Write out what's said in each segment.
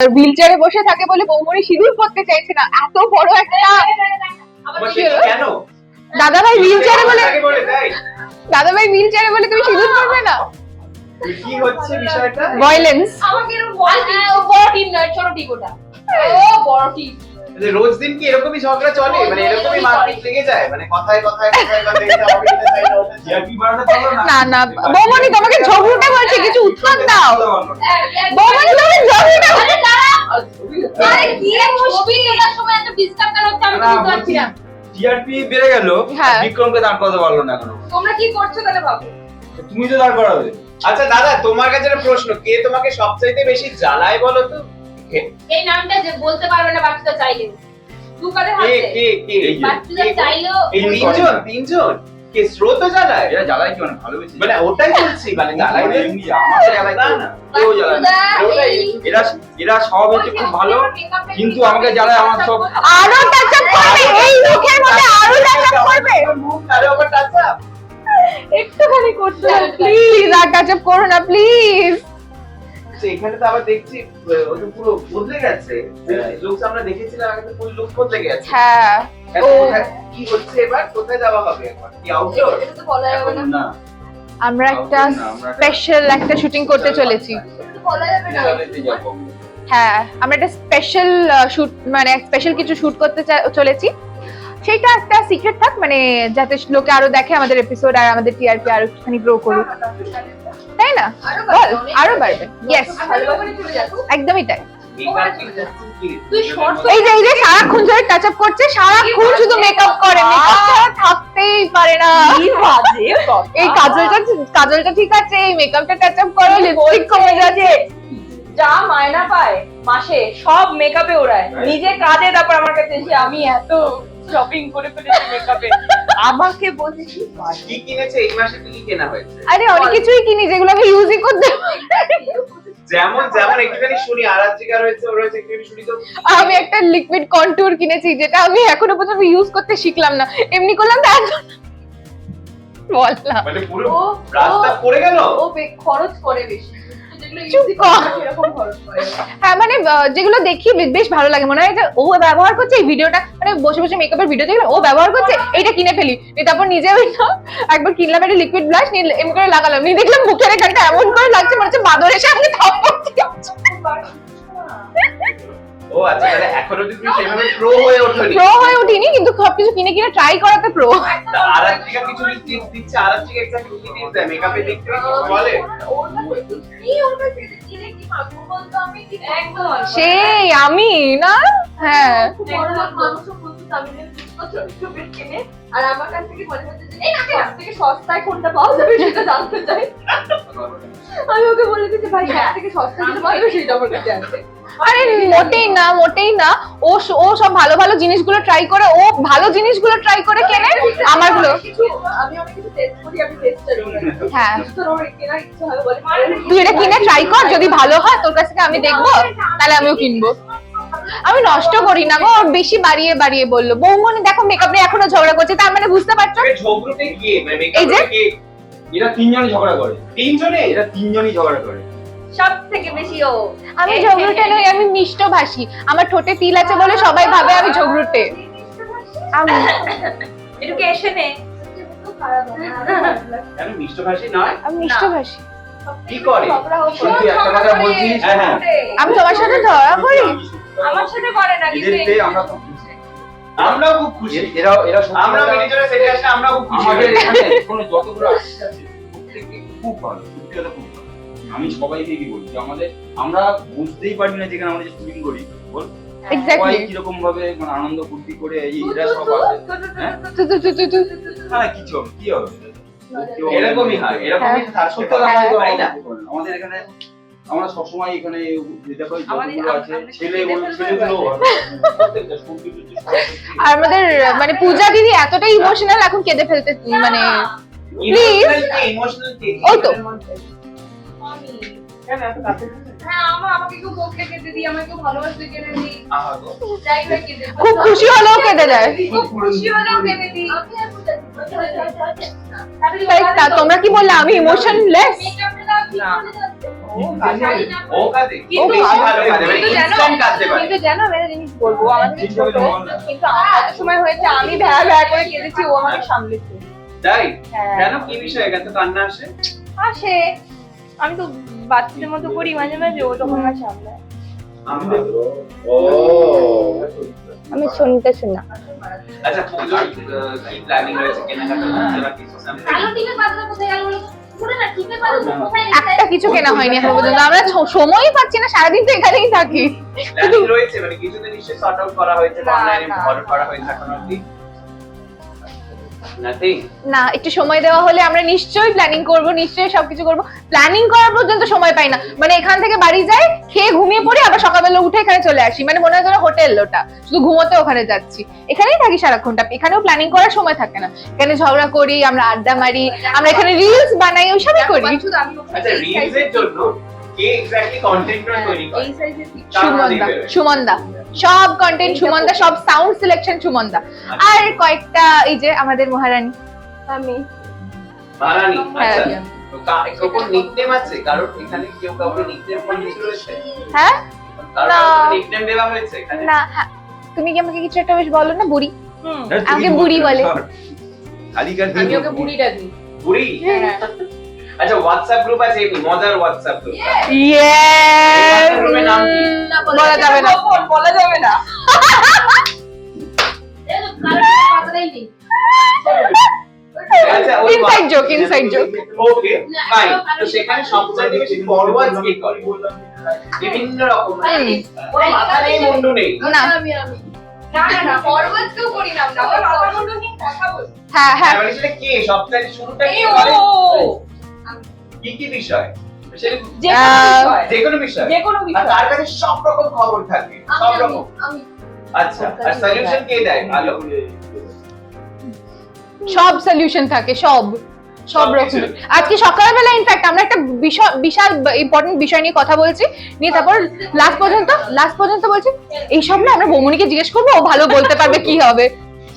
Wheel চেয়ারে বসে থাকে বলে বৌমনি সিঁদুর পড়তে চাইছে না। এত বড় একটা দাদা ভাই হুইল চেয়ারে বলে দাদা ভাই হুইল চেয়ারে বলে তুমি সিঁদুর পড়বে না? কি হচ্ছে বিষয়টা? ভায়োলেন্স আমাকে বল ও বড় টিম নয় ছোট টিম ওটা। ও বড় টিম যে রোজ দিন কি এরকমই ঝগড়া চলে? মানে এরকমই মারপিট লেগে যায়? মানে কথায় কথায় না, না। বৌমনি তোমাকে ঝগড়ুটে বলছে কিছু উত্তর দাও। বৌমনি তোমাকে ঝগড়ুটে বলছে। আরে কি মুশকিল এটার সময় এত কেন হচ্ছে আমি তো বুঝতে পারছি না। টিআরপি বেড়ে গেল হ্যাঁ। বিক্রমকে দাঁড় করাতে পারল না এখনও। তোমরা কি করছ তাহলে ভাবো। তুমি তো দাঁড় করাবে। আচ্ছা দাদা তোমার কাছে একটা প্রশ্ন কে তোমাকে সবচাইতে বেশি জ্বালায় বলো তো? এই নামটা যে বলতে পারবে না বাচ্চাটা চাইলে দু কাদের হাতে। কে কে বাচ্চাটা? চাইলেও তিনজন তিনজন। কে স্রোত জ্বালায়? এরা জ্বালায় কি মানে ভালোবেসে মানে ওটাই বলছি মানে জ্বালায় এমনি আমাকে জ্বালায় না, কেউ জ্বালায় না। ওটাই। এরা এরা সব হচ্ছে খুব ভালো কিন্তু আমাকে জ্বালায় আমার সব আরও টাচআপ করবে? এই মুখের মধ্যে আরও করবে? আরে আবার টাচআপ একটুখানি করতে প্লিজ আর টাচআপ করো না প্লিজ এখানে তো আবার দেখছি ওটা পুরো বদলে গেছে। হ্যাঁ। লুকস আমরা দেখেছিলাম আগে তো পুরো লুক বদলে গেছে। হ্যাঁ। কোথায়- কি হচ্ছে এবার? কোথায় যাওয়া হবে এখন? কি আউটডোর এটা তো বলা যাবে না। না। আমরা একটা স্পেশাল একটা শুটিং করতে চলেছি। বলা যাবে না। হ্যাঁ আমরা একটা স্পেশাল শুট মানে স্পেশাল কিছু শুট করতে চা- চলেছি। সেটা একটা সিক্রেট থাক মানে যাতে লোকে আরও দেখে আমাদের এপিসোড আর আমাদের টিআরপি আরও একটুখানি গ্রো করুক। তাই না? বল আরও বাড়বে। ইয়েস একদমই তাই। এই যে এই যে সারাক্ষণ ধরে টাচ আপ করছে সারাক্ষণ শুধু মেকআপ করে। মেকআপ ছাড়া থাকতেই পারে না। এই কাজলটা কাজলটা ঠিক আছে এই মেকআপটা টাচ আপ করো লিপস্টিক কমে যাচ্ছে। যা মায়না পায় মাসে সব মেকআপে ওড়ায়। নিজে কাজে তারপর আমার কাছে এসে আমি এত শপিং করে ফেলেছি মেকআপে আমাকে বলছে কি কি কিনেছে? এই মাসে কি কেনা হয়েছে? আরে অনেক কিছুই কিনি যেগুলো আমি ইউজই করতে যেমন যেমন একটুখানি শুনি রয়েছে ওর রয়েছে একটুখানি শুনি তো। আমি একটা লিকুইড কন্টুর কিনেছি যেটা আমি এখনও পর্যন্ত ইউজ করতে শিখলাম না। এমনি করলাম তো বললাম। মানে পুরো রাস্তা পড়ে গেল? ও খরচ করে বেশি। হ্যাঁ মানে যেগুলো দেখি বেশ ভালো লাগে। মনে হয় যে ও ব্যবহার করছে এই ভিডিওটা মানে বসে বসে মেকআপের ভিডিও দেখলাম ও ব্যবহার করছে এইটা কিনে ফেলি। তারপর নিজে ওই একবার কিনলাম একটা লিকুইড ব্লাশ নিয়ে এমন করে লাগালাম। নিয়ে দেখলাম মুখের এখানটা এমন করে লাগছে মনে হচ্ছে বাদর এসে আমাকে থাপ্পড় দিচ্ছে ও আচ্ছা মানে এখনও তুমি সেভাবে প্রো হয়ে ওঠোনি। প্রো হয়ে উঠিনি কিন্তু সবকিছু কিনে কিনে ট্রাই করাতে প্রো আরাত্রিকা কিছু টিপস দিচ্ছে আরাত্রিকা কি টিপস দেয় থেকে কিছু বলে কাছে সেই আমি না হ্যাঁ খুব বড় লোক মানুষও প্রচুর দামি দামি জিনিসপত্র ছোট ছোট কিনে আর আমার কাছ থেকে মনে হচ্ছে যে এই না? থেকে সস্তায় কোনটা পাওয়া যাবে সেটা জানতে চাই আমি ওকে বলে দিচ্ছি ভাই থেকে সস্তা যেটা পাওয়া যাবে সেটা আমার কাছে আছে আরে মোটেই না মোটেই না। ও স- ও সব ভালো ভালো জিনিসগুলো ট্রাই করে ও ভালো জিনিসগুলো ট্রাই করে কেনে আমারগুলো। কিছু- আমি অনেক কিছু টেস্ট করি আমি টেস্ট করি। হ্যাঁ। তুই এটা কিনে ট্রাই কর যদি ভালো হয় তোর কাছ থেকে আমি দেখব তাহলে আমিও কিনবো। আমি নষ্ট করি না গো বেশি বাড়িয়ে বাড়িয়ে বলল। বৌমনি দেখো মেকআপ নিয়ে এখনও ঝগড়া করছে তার মানে বুঝতে পারছ? আরে ঝগড়ুতে গিয়ে মানে এই যে? এরা তিনজনই ঝগড়া করে। তিনজনে? এরা তিনজনই ঝগড়া করে। সব থেকে বেশি ও। আমি ঝগড়ুটে নই আমি মিষ্ট ভাষী আমার ঠোঁটে তিল আছে বলে সবাই ভাবে আমি ঝগড়ুটে। আমি এটুকু এসে নে। কেন মিষ্টভাষী নয়। আমি মিষ্ট ভাষী কি করে? একটা কথা বলছি হ্যাঁ, হ্যাঁ। আমি তোমার সাথে ঝগড়া করি? আমার সাথে করে না কিন্তু। আমরা আমরাও খুব খুশি। এরা এরা আমরা মিনিজনে সেটে আসলে আমরাও খুব খুশি। আমাদের এখানে কোনো যতগুলো আছে খুব ভালো। সত্যি কথা খুব ভালো। আমি সবাইকে কি বলছি আমাদের আমরা বুঝতেই পারি না যেখানে আমরা যে শুটিং করি বল? সবাই কীরকম ভাবে মানে আনন্দ ফুর্তি করে এই সব আছে হ্যাঁ? কিছু কি হবে? কেউ হবে? না। এরকমই হয়। এরকমই কথা না। আমাদের এখানে আমরা সবসময় এখানে আছে ছেলে ছেলেগুলো। আর আমাদের মানে পূজা দিদি এতটাই ইমোশনাল এখন কেঁদে ফেলতে মানে ওই তো। কেন এত কাছে। হ্যাঁ আমার আমাকে কেউ বকে কেটে দিই আমাকে কেউ ভালোবাসতে কেটে দিই। যাই হোক কেটে খুব খুশি হলেও কেঁদে যায় খুব খুশি হলেও কেটে দিই। তা- তোমরা কি বললে? আমি ইমোশনলেস মানে জানো আমি একটা জিনিস বলব আমাদের থেকে ছোট কিন্তু আমার একটা সময় হয়েছে আমি ভ্যা ভ্যা করে কেঁদেছি ও আমাকে সামলেছে। তাই? হ্যাঁ। কেন? কি বিষয়? এত কান্না আসে? আসে। আমি তো বাচ্চাদের মতো করি মাঝে মাঝে ও তখন আমার সামলায় আমি শুনতে শোনা আচ্ছা পুজোর কি প্ল্যানিং রয়েছে? কেনাকাটা না কিছু something? কালো টিপে পাতাটা কোথায় গেল বলো? তো? পুরো না টিপে পাতাটা কোথায় একটা কিছু কেনা হয়নি এখন পর্যন্ত। আমরা সময়ই পাচ্ছি না সারাদিন তো এখানেই থাকি। রয়েছে মানে কিছু সর্ট আউট করা হয়েছে অনলাইনে অর্ডার করা হয়েছে এখন অবধি। নাথিং না একটু সময় দেওয়া হলে আমরা নিশ্চয়ই প্ল্যানিং করব নিশ্চয়ই সবকিছু করব। প্ল্যানিং করার পর্যন্ত সময় পাই না। মানে এখান থেকে বাড়ি যাই খেয়ে ঘুমিয়ে পড়ি আবার সকালবেলা উঠে এখানে চলে আসি। মানে মনে হয় যেন হোটেল ওটা। শুধু ঘুমোতে ওখানে যাচ্ছি। এখানেই থাকি সারাক্ষণটা এখানেও প্ল্যানিং করার সময় থাকে না। এখানে ঝগড়া করি আমরা আড্ডা মারি আমরা এখানে রিলস বানাই ওইসবই করি। ওকে আচ্ছা জন্য কে এক্স্যাক্টলি কন্টেন্টটা হ্যাঁ, তৈরি করে? এই সাইজের তার সুমনদা মধ্যেই বেরোয়। সুমনদা। সব কন্টেন্ট সুমনদা সব সাউন্ড সিলেকশন সুমনদা। আর কয়েকটা এই যে আমাদের মহারানী। আমি। হ্যাঁ। আচ্ছা। হ্যাঁ? না। নিকনেম দেওয়া হয়েছে এখানে। না হ্যাঁ, তুমি কি আমাকে কিছু একটা বেশ বলো না? বুড়ি। আমাকে বুড়ি বলে। আমি ওকে বুড়ি। ডাকি। বুড়ি? হ্যাঁ। আচ্ছা হোয়াটসঅ্যাপ গ্রুপ আছে এমনি মজার হোয়াটসঅ্যাপ গ্রুপ ইয়েস গ্রুপের নাম কি? বলা যাবে না। বলা যাবে না। আচ্ছা ওই inside joke inside joke okay fine তো সেখানে সবচেয়ে বেশি ফরওয়ার্ড কি করে? বিভিন্ন রকম। মাথা নেই মুন্ডু নেই। না। না না না ফরওয়ার্ড কেউ করি না আমরা আমরা মাথা মুন্ডু নিয়ে কথা বলি। হ্যাঁ হ্যাঁ। মানে সেটা কে? সবচেয়ে শুরুটা কি কি কি বিষয়? যে কোনো বিষয়। যে কোনো বিষয়। যে কোনো আর বিষয়। তার কাছে সব রকম খবর থাকে সব রকম আচ্ছা আর সলিউশন কে দেয়? ভালো সব সলিউশন থাকে সব। সব রকম। আজকে সকালবেলা ইনফ্যাক্ট আমরা একটা বিশাল বিশাল ইম্পর্টেন্ট বিষয় নিয়ে কথা বলছি। নিয়ে তারপর লাস্ট পর্যন্ত লাস্ট পর্যন্ত বলছি এইসব না আমরা বৌমনিকে জিজ্ঞেস করব ও ভালো বলতে পারবে কি হবে?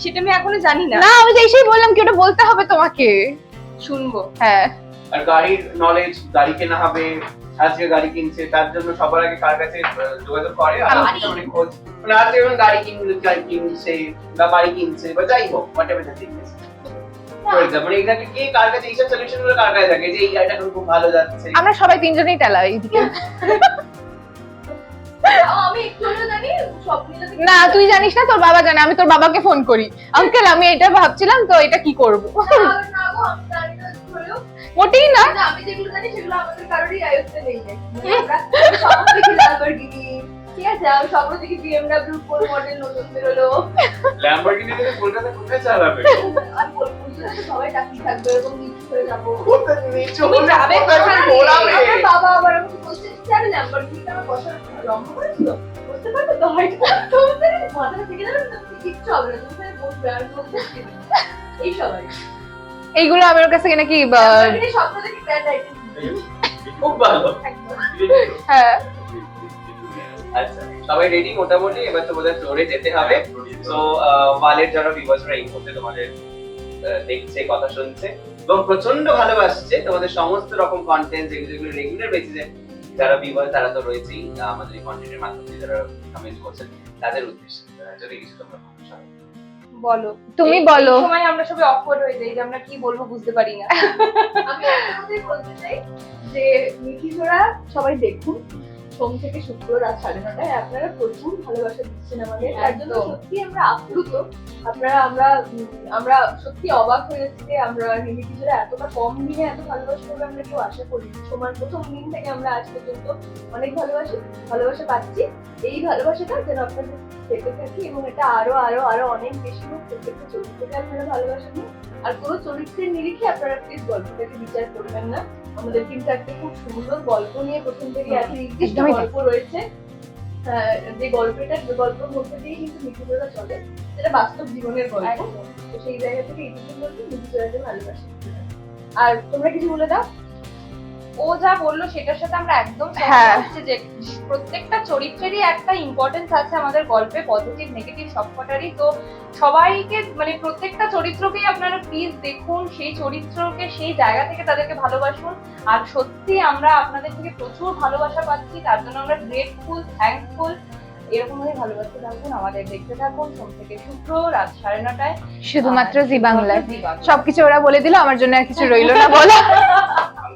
সেটা আমি এখনও জানি না। না আমি তো এসেই বললাম কি ওটা বলতে হবে তোমাকে। শুনব। হ্যাঁ। আর গাড়ির নলেজ গাড়ি কেনা হবে আজকে গাড়ি কিনছে তার জন্য সবার আগে কার কাছে যোগাযোগ করে আর আজকে অনেক খোঁজ। মানে আজকে যখন গাড়ি কিনছে গাড়ি কিনছে বা বাড়ি কিনছে বা যাই হোক whatever the thing for example এখানে কে কার কাছে এইসব সলিউশনগুলো কার কাছে থাকে যে এই গাড়িটা এখন খুব ভালো যাচ্ছে। আমরা সবাই তিনজনেই টেলা এইদিকে ও, আমি একটু হলেও জানি সব মিলে থেকে- না তুই জানিস না তোর বাবা জানে আমি তোর বাবাকে ফোন করি। আঙ্কেল আমি এটা ভাবছিলাম তো এটা কি করব? মোটেই না। আমি যেগুলো জানি সেগুলো আমাদের কারোরই আয়ত্তে নেই মানে আমরা সব দেখি ঠিক আছে আমি সব দেখি বিএমডব্লিউ কোন মডেল নতুন বেরোলো। ল্যাম্বরগিনি থেকে কলকাতা কোথায় চালাবে? আমি বলব সবাই টাকি থাকবে এরকম নিচু হয়ে যাব। নিচু? তুমি যাবে কোথায় কোথায়? ঘোরাবে? আমার বাবা আবার আমাকে বলছে যে ল্যাম্বরগিনিতে আমার বসার লম্বা করেছিল বসতে পারবে তো হাইট তোমাদের মাথাটা থেকে যাবে তুমি কিচ্ছু হবে না। তুমি বসবে আর বলতে এই সবাই এইগুলো আমার কাছে নাকি হ্যাঁ। আচ্ছা দেখছে, কথা শুনছে এবং প্রচণ্ড ভালোবাসছে, তোমাদের সমস্ত রকম যেগুলো যেগুলো রেগুলার যারা তারা তো আমাদের যারা তাদের উদ্দেশ্যে। যদি কিছু তোমরা। বলো। তুমি বলো। সময় আমরা সবাই অকওয়ার্ড হয়ে যাই যে আমরা কি বলব বুঝতে পারি না। আমি একটা কথাই বলতে চাই যে মিঠিজোড়া সবাই দেখুন। সোম থেকে শুক্র রাত সাড়ে নটায় আপনারা প্রচুর ভালোবাসা দিচ্ছেন আমাদের। তার জন্য সত্যি আমরা আপ্লুত। আপনারা আমরা আমরা সত্যি অবাক হয়ে যাচ্ছি যে আমরা মিঠিজোড়া এতটা কম দিনে এত ভালোবাসা করবে আমরা কেউ আশা করি সময় প্রথম দিন থেকে আমরা আজ পর্যন্ত অনেক ভালোবাসি ভালোবাসা পাচ্ছি। এই ভালোবাসাটা যেন আপনাদের পেতে থাকি এবং এটা আরও আরও আরও অনেক বেশি হোক প্রত্যেকটা চরিত্রকে আপনারা ভালোবাসা দিন। আর কোনো চরিত্রের নিরিখে আপনারা প্লিজ গল্পটাকে বিচার করবেন না। আমাদের তিন চারটে খুব সুন্দর গল্প নিয়ে প্রথম থেকে এত নির্দিষ্ট একদমই গল্প রয়েছে। আহ, যে গল্পটা যে গল্পের মধ্যে দিয়ে কিন্তু মিঠুজোড়া চলে সেটা বাস্তব জীবনের গল্প। তো সেই জায়গা থেকে এইটুকু বলতে মিঠুজোড়াকে ভালোবাসি। আর তোমরা কিছু বলে দাও? ও যা বলল সেটার সাথে আমরা একদম হ্যাঁ। হচ্ছে যে প্রত্যেকটা চরিত্রেরই একটা ইম্পর্টেন্স আছে আমাদের গল্পে পজিটিভ নেগেটিভ সবকটারই। তো সবাইকে মানে প্রত্যেকটা চরিত্রকেই আপনারা প্লিজ দেখুন সেই চরিত্রকে সেই জায়গা থেকে তাদেরকে ভালোবাসুন। আর সত্যি আমরা আপনাদের থেকে প্রচুর ভালোবাসা পাচ্ছি তার জন্য আমরা গ্রেটফুল থ্যাঙ্কফুল এরকম ভাবে ভালোবাসতে থাকুন আমাদের দেখতে থাকুন সোম থেকে শুক্র রাত সাড়ে নটায়। শুধুমাত্র জি বাংলায়। সবকিছু ওরা বলে দিল আমার জন্য আর কিছু রইল না বলা।